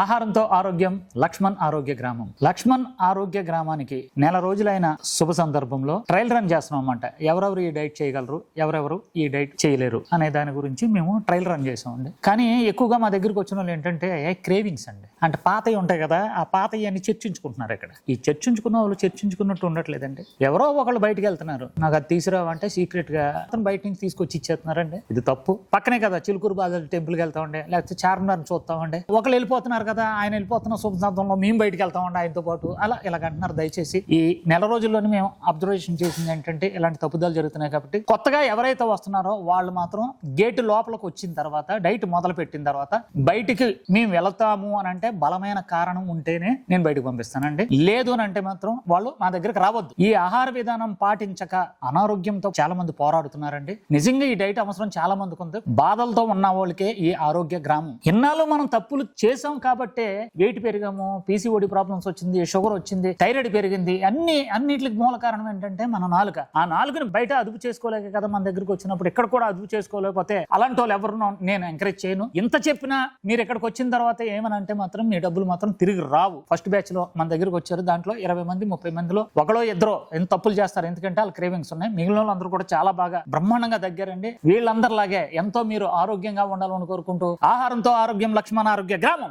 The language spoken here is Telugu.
ఆహారంతో ఆరోగ్యం లక్ష్మణ్ ఆరోగ్య గ్రామం. లక్ష్మణ్ ఆరోగ్య గ్రామానికి నెల రోజులైన శుభ సందర్భంలో ట్రయల్ రన్ చేస్తున్నాం అన్నమాట ఎవరెవరు ఈ డైట్ చేయగలరు? ఎవరెవరు ఈ డైట్ చేయలేరు? అనే దాని గురించి మేము ట్రయల్ రన్ చేసామండి. కానీ ఎక్కువగా మా దగ్గరికి వచ్చిన వాళ్ళు ఏంటంటే క్రేవింగ్స్ అండి. అంటే పాతవి ఉంటాయి కదా ఆ పాతవి అని చర్చించుకుంటున్నారు ఇక్కడ. ఈ చర్చించుకున్న వాళ్ళు చర్చించుకున్నట్టు ఉండట్లేదండి. ఎవరో ఒకళ్ళు బయటకు వెళ్తున్నారు. నాకు అది తీసుకురావంటే సీక్రెట్గా అతను బయట నుంచి తీసుకొచ్చి ఇచ్చేస్తున్నారండి. ఇది తప్పు. పక్కనే కదా చిలుకూరు బాధలు టెంపుల్కి వెళ్తామండి లేకపోతే చార్మినార్ చూస్తా ఉండే ఒకళ్ళు వెళ్ళిపోతున్నారు కదా ఆయన వెళ్ళిపోతున్న శుభసంతంలో మేము బయటకు వెళ్తామండి ఆయనతో పాటు. అలా ఇలాగ అంటున్నారు దయచేసి. ఈ నెల రోజుల్లోనే మేము అబ్జర్వేషన్ చేసింది ఏంటంటే ఇలాంటి తప్పుదాలు జరుగుతున్నాయి కాబట్టి కొత్తగా ఎవరైతే వస్తున్నారో వాళ్ళు మాత్రం గేటు లోపలికి వచ్చిన తర్వాత డైట్ మొదలు పెట్టిన తర్వాత బయటికి మేము వెళతాము అని అంటే బలమైన కారణం ఉంటేనే నేను బయటకు పంపిస్తానండి. లేదు అని అంటే మాత్రం వాళ్ళు మా దగ్గరికి రావద్దు. ఈ ఆహార విధానం పాటించక అనారోగ్యంతో చాలా మంది పోరాడుతున్నారండి. నిజంగా ఈ డైట్ అవసరం చాలా మందికి ఉంది. బాధలతో ఉన్న వాళ్ళకే ఈ ఆరోగ్య గ్రామం. ఇన్నాళ్ళు మనం తప్పులు చేసాం కాబట్టే వెయిట్ పెరిగాము పీసీఓడి ప్రాబ్లమ్స్ వచ్చింది షుగర్ వచ్చింది థైరాయిడ్ పెరిగింది అన్ని అన్నిటికి మూల కారణం ఏంటంటే మన నాలుక. ఆ నాలుకని బయట అదుపు చేసుకోలేక కదా మన దగ్గరికి వచ్చినప్పుడు ఇక్కడ కూడా అదుపు చేసుకోలేకపోతే అలాంటి వాళ్ళు ఎవరు నేను ఎంకరేజ్ చేయను. ఇంత చెప్పినా మీరు ఇక్కడికి వచ్చిన తర్వాత ఏమని అంటే మాత్రం మీ డబ్బులు మాత్రం తిరిగి రావు. ఫస్ట్ బ్యాచ్లో మన దగ్గరికి వచ్చారు దాంట్లో ఇరవై మంది ముప్పై మందిలో ఒకడో ఇద్దరు ఎంత తప్పులు చేస్తారు. ఎందుకంటే వాళ్ళ క్రేవింగ్స్ ఉన్నాయి. మిగిలిన వాళ్ళందరూ కూడా చాలా బాగా బ్రహ్మాండంగా దగ్గరండి. వీళ్ళందరిలాగే ఎంతో మీరు ఆరోగ్యంగా ఉండాలని కోరుకుంటూ ఆహారంతో ఆరోగ్యం లక్ష్మణ ఆరోగ్య గ్రామం.